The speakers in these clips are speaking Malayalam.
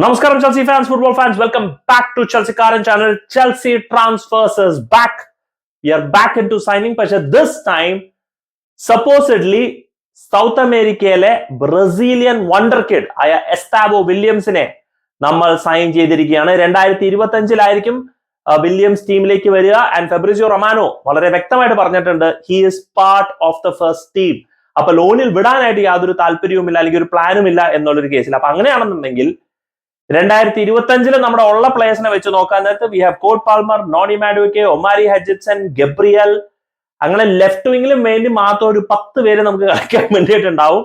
നമസ്കാരം Chelsea fans football fans welcome back to ചെൽസിക്കാരൻ channel Chelsea transfers back we are back in to signing പക്ഷെ ദിസ് ടൈം സപ്പോസിഡ്ലി സൗത്ത് അമേരിക്കയിലെ ബ്രസീലിയൻ വണ്ടർ കിഡ് ആയ എസ്താബോ വില്യംസിനെ നമ്മൾ സൈൻ ചെയ്തിരിക്കുകയാണ്. രണ്ടായിരത്തി ഇരുപത്തി അഞ്ചിലായിരിക്കും വില്യംസ് ടീമിലേക്ക് വരിക. ആൻഡ് ഫെബ്രിസിയോ റൊമാനോ വളരെ വ്യക്തമായിട്ട് പറഞ്ഞിട്ടുണ്ട് he is part of the first team അപ്പൊ ലോണിൽ വിടാനായിട്ട് യാതൊരു താല്പര്യവുമില്ല അല്ലെങ്കിൽ ഒരു പ്ലാനും ഇല്ല എന്നുള്ളൊരു കേസിൽ അപ്പൊ അങ്ങനെയാണെന്നുണ്ടെങ്കിൽ രണ്ടായിരത്തി ഇരുപത്തി അഞ്ചിൽ നമ്മുടെ ഉള്ള പ്ലേയേഴ്സിനെ വെച്ച് നോക്കാൻ നേരത്ത് we have Cole Palmer Noni Madueke Omari Hutchinson Gabriel അങ്ങനെ ലെഫ്റ്റ് വിങ്ങിലും വേണ്ടി മാത്രം ഒരു പത്ത് പേര് നമുക്ക് കളിക്കാൻ വേണ്ടിയിട്ടുണ്ടാവും.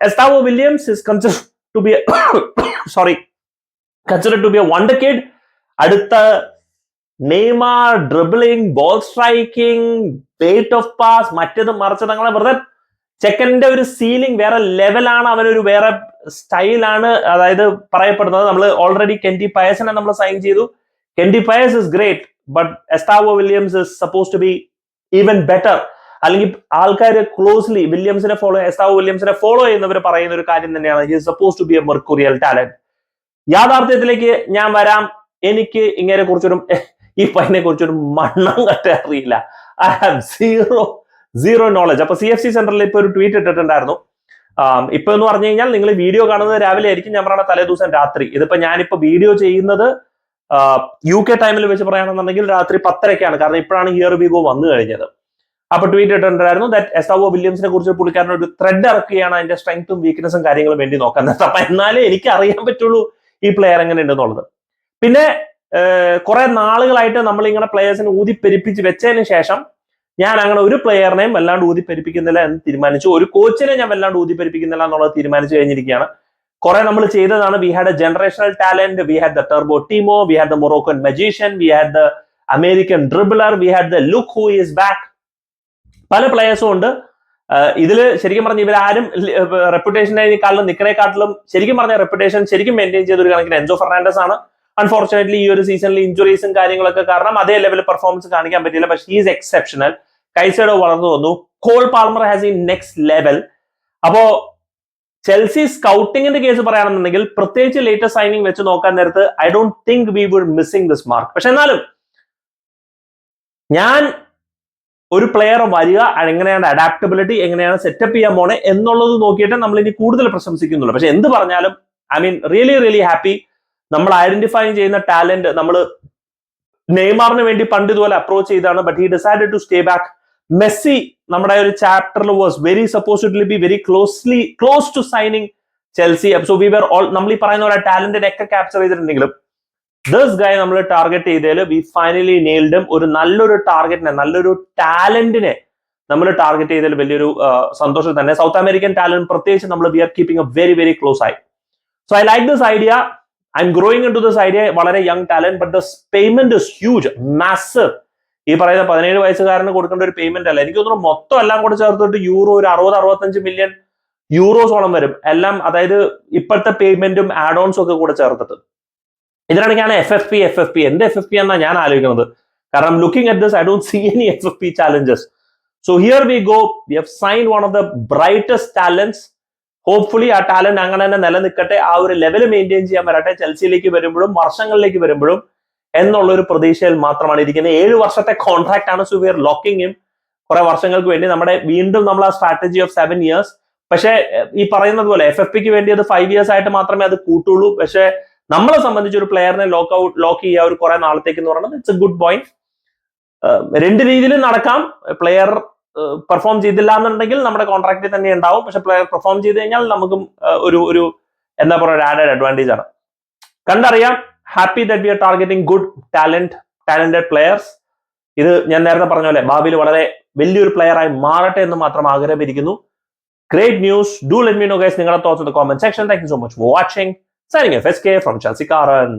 Estevao Williams is consider to be sorry consider to be a wonder kid അടുത്ത Neymar dribbling ball striking weight of pass മറ്റേത് മറിച്ചത് അങ്ങനെ വെറുതെ ചെക്കന്റെ ഒരു സീലിംഗ് വേറെ ലെവലാണ് അവനൊരു വേറെ സ്റ്റൈലാണ് അതായത് പറയപ്പെടുന്നത്. നമ്മൾ ഓൾറെഡി കെന്റി പയസിനെ നമ്മൾ സൈൻ ചെയ്തു. Kendry Paez is great but Estevao Williams is suppose to be even better അല്ലെങ്കിൽ ആൾക്കാർ ക്ലോസ്ലി വില്യംസിനെ ഫോളോ എസ്താവോ വില്യംസിനെ ഫോളോ ചെയ്യുന്നവർ പറയുന്ന ഒരു കാര്യം തന്നെയാണ്. He suppose to be a mercurial talent യാഥാർത്ഥ്യത്തിലേക്ക് ഞാൻ വരാം. എനിക്ക് ഇങ്ങനെ കുറിച്ചൊരു ഈ പയ്യനെ കുറിച്ചൊരു മണ്ണം കട്ട അറിയില്ല. I have zero zero knowledge അപ്പൊ സി എഫ് സി സെന്ററിൽ ഇപ്പൊ ഒരു ട്വീറ്റ് ഇട്ടിട്ടുണ്ടായിരുന്നു. ഇപ്പൊ എന്ന് പറഞ്ഞു കഴിഞ്ഞാൽ നിങ്ങൾ വീഡിയോ കാണുന്നത് രാവിലെ ആയിരിക്കും. ഞാൻ പറയുന്ന തലേ ദിവസം രാത്രി. ഇതിപ്പോ ഞാനിപ്പോ വീഡിയോ ചെയ്യുന്നത് യു കെ ടൈമിൽ വെച്ച് പറയുകയാണെന്നുണ്ടെങ്കിൽ രാത്രി പത്തരക്കാണ്. കാരണം ഇപ്പോഴാണ് ഹിയർ ബി ഗോ വന്നു കഴിഞ്ഞത്. അപ്പൊ ട്വീറ്റ് ഇട്ടിട്ടുണ്ടായിരുന്നു ദാറ്റ് എസാവോ വില്യംസിനെ കുറിച്ച് പുള്ളിക്കാരൻ ഒരു ത്രെഡ് ഇറക്കുകയാണ് അതിന്റെ സ്ട്രെങ്ത്തും വീക്ക്നെസ്സും കാര്യങ്ങളും വേണ്ടി നോക്കുന്നത്. അപ്പൊ എന്നാലേ എനിക്ക് അറിയാൻ പറ്റുള്ളൂ ഈ പ്ലെയർ എങ്ങനെ ഉണ്ടെന്നുള്ളത്. പിന്നെ കുറെ നാളുകളായിട്ട് നമ്മൾ ഇങ്ങനെ പ്ലെയേഴ്സിനെ ഊതിപ്പെരിപ്പിച്ച് വെച്ചതിന് ശേഷം ഞാൻ അങ്ങനെ ഒരു പ്ലെയറിനെയും വല്ലാണ്ട് ഊതിപ്പെരിപ്പിക്കുന്നില്ല എന്ന് തീരുമാനിച്ചു. ഒരു കോച്ചിനെ ഞാൻ വല്ലാണ്ട് ഊതിപ്പെരിപ്പിക്കുന്നില്ല എന്നുള്ളത് തീരുമാനിച്ചു കഴിഞ്ഞിരിക്കുകയാണ്. കുറെ നമ്മൾ ചെയ്തതാണ്. We had a generational talent we had the turbo Timo we had the Moroccan magician we had the American dribbler we had the look who is back പല പ്ലെയേഴ്സും ഉണ്ട്. ഇതിൽ ശരിക്കും പറഞ്ഞ ഇവരാരും റെപ്യൂട്ടേഷനേക്കാളും നിക്കണേക്കാട്ടിലും ശരിക്കും പറഞ്ഞ റെപ്യൂട്ടേഷൻ ശരിക്കും മെയിന്റെയിൻ ചെയ്ത ഒരു കണക്കിന് എൻസോ ഫെർണാൻഡസ് ആണ്. അൺഫോർച്ചുനേറ്റ്ലി ഈ ഒരു സീസണിൽ ഇഞ്ചുറീസും കാര്യങ്ങളൊക്കെ കാരണം അതേ ലെവലിൽ പെർഫോമൻസ് കാണിക്കാൻ പറ്റിയില്ല. പക്ഷേ ഈസ് എക്സെപ്ഷണൽ കൈസൈഡോ വളർന്നു വന്നു. Cole Palmer has in next level അപ്പോ ചെൽസി സ്കൗട്ടിങ്ങിന്റെ കേസ് പറയുകയാണെന്നുണ്ടെങ്കിൽ പ്രത്യേകിച്ച് ലേറ്റസ്റ്റ് സൈനിങ് വെച്ച് നോക്കാൻ നേരത്ത് I don't think we would missing this mark പക്ഷെ എന്നാലും ഞാൻ ഒരു പ്ലെയർ വരിക എങ്ങനെയാണ് അഡാപ്റ്റബിലിറ്റി എങ്ങനെയാണ് സെറ്റപ്പ് ചെയ്യാൻ പോണേ എന്നുള്ളത് നോക്കിയിട്ട് നമ്മൾ ഇനി കൂടുതൽ പ്രശംസിക്കുന്നുള്ളൂ. പക്ഷെ എന്ത് പറഞ്ഞാലും I mean really really happy നമ്മൾ ഐഡന്റിഫൈ ചെയ്യുന്ന ടാലന്റ് നമ്മൾ നെയ്മാറിന് വേണ്ടി പണ്ട് ഇതുപോലെ അപ്രോച്ച് ചെയ്താണ് but he decide to stay back Messi നമ്മുടെ ഒരു ചാപ്റ്ററിൽ was very supposedly be very closely close to signing Chelsea so we were all നമ്മൾ ഈ പറയുന്ന പോലെ ടാലന്റഡ് ഒക്കെ ക്യാപ്ചർ ചെയ്തിട്ടുണ്ടെങ്കിലും ദസ് ഗായ് നമ്മൾ ടാർഗറ്റ് ചെയ്തതിൽ വി ഫൈനലി നെയിൽഡും ഒരു നല്ലൊരു ടാർഗറ്റിനെ നല്ലൊരു ടാലന്റിനെ നമ്മൾ ടാർഗറ്റ് ചെയ്തതിൽ വലിയൊരു സന്തോഷം തന്നെ. സൗത്ത് അമേരിക്കൻ ടാലന്റ് പ്രത്യേകിച്ച് നമ്മൾ we are keeping a very very close ആയി so I like this idea I'm growing in to this idea വളരെ young talent but the payment is huge massive ഈ പറയുന്ന പതിനേഴ് വയസ്സുകാരന് കൊടുക്കേണ്ട ഒരു പേയ്മെന്റ് അല്ല. എനിക്ക് തോന്നുന്നു മൊത്തം എല്ലാം കൂടെ ചേർത്തിട്ട് യൂറോ ഒരു അറുപത് അറുപത്തഞ്ച് മില്യൺ യൂറോസോളം വരും. എല്ലാം അതായത് ഇപ്പോഴത്തെ പേയ്മെന്റും ആഡ് ഒക്കെ കൂടെ ചേർത്തിട്ട്. ഇതിനാണെങ്കിലാണ് F F P F F P എന്ത് എഫ് എഫ് പി എന്നാണ് ഞാൻ ആലോചിക്കുന്നത്? കാരണം looking at this I don't see any F F P challenges so here we go we have sign one of the brightest talents hopefully ആ ടാലന്റ് അങ്ങനെ തന്നെ നിലനിൽക്കട്ടെ. ആ ഒരു ലെവൽ മെയിന്റെയിൻ ചെയ്യാൻ വരട്ടെ. ചെൽസിയിലേക്ക് വരുമ്പോഴും വർഷങ്ങളിലേക്ക് വരുമ്പോഴും. എന്നുള്ള ഒരു പ്രതീക്ഷയിൽ മാത്രമാണ് ഇരിക്കുന്നത്. ഏഴ് വർഷത്തെ കോൺട്രാക്ട് ആണ് സോ വിയർ ലോക്കിംഗ് കുറെ വർഷങ്ങൾക്ക് വേണ്ടി നമ്മുടെ വീണ്ടും നമ്മൾ ആ സ്ട്രാറ്റജി ഓഫ് സെവൻ ഇയേഴ്സ് പക്ഷേ ഈ പറയുന്നത് പോലെ എഫ് എഫ് പിക്ക് വേണ്ടി അത് ഫൈവ് ഇയേഴ്സ് ആയിട്ട് മാത്രമേ അത് കൂട്ടുള്ളൂ. പക്ഷേ നമ്മളെ സംബന്ധിച്ച് ഒരു പ്ലെയറിനെ ലോക്ക് ഔട്ട് ലോക്ക് ചെയ്യുക ഒരു കുറെ നാളത്തേക്ക് എന്ന് പറയുന്നത് ഇറ്റ്സ് എ ഗുഡ് പോയിന്റ് രണ്ട് രീതിയിലും നടക്കാം. പ്ലെയർ പെർഫോം ചെയ്തില്ല എന്നുണ്ടെങ്കിൽ നമ്മുടെ കോൺട്രാക്റ്റിൽ തന്നെ ഉണ്ടാവും. പക്ഷെ പ്ലെയർ പെർഫോം ചെയ്ത് കഴിഞ്ഞാൽ നമുക്കും ഒരു ഒരു എന്താ പറയുക ഒരു അഡ്വാന്റേജ് ആണ്. കണ്ടറിയാം. Happy that we are targeting good talent talented players ഇത് ഞാൻ നേരത്തെ പറഞ്ഞ പോലെ ഭാവിയിൽ വളരെ വലിയൊരു പ്ലെയർ ആയി മാറട്ടെ എന്ന് മാത്രം ആഗ്രഹമിരിക്കുന്നു. Great news do let me know guys നിങ്ങളുടെ thoughts in the comment section thank you so much for watching signing F S K from ചൽസിക്കാരൻ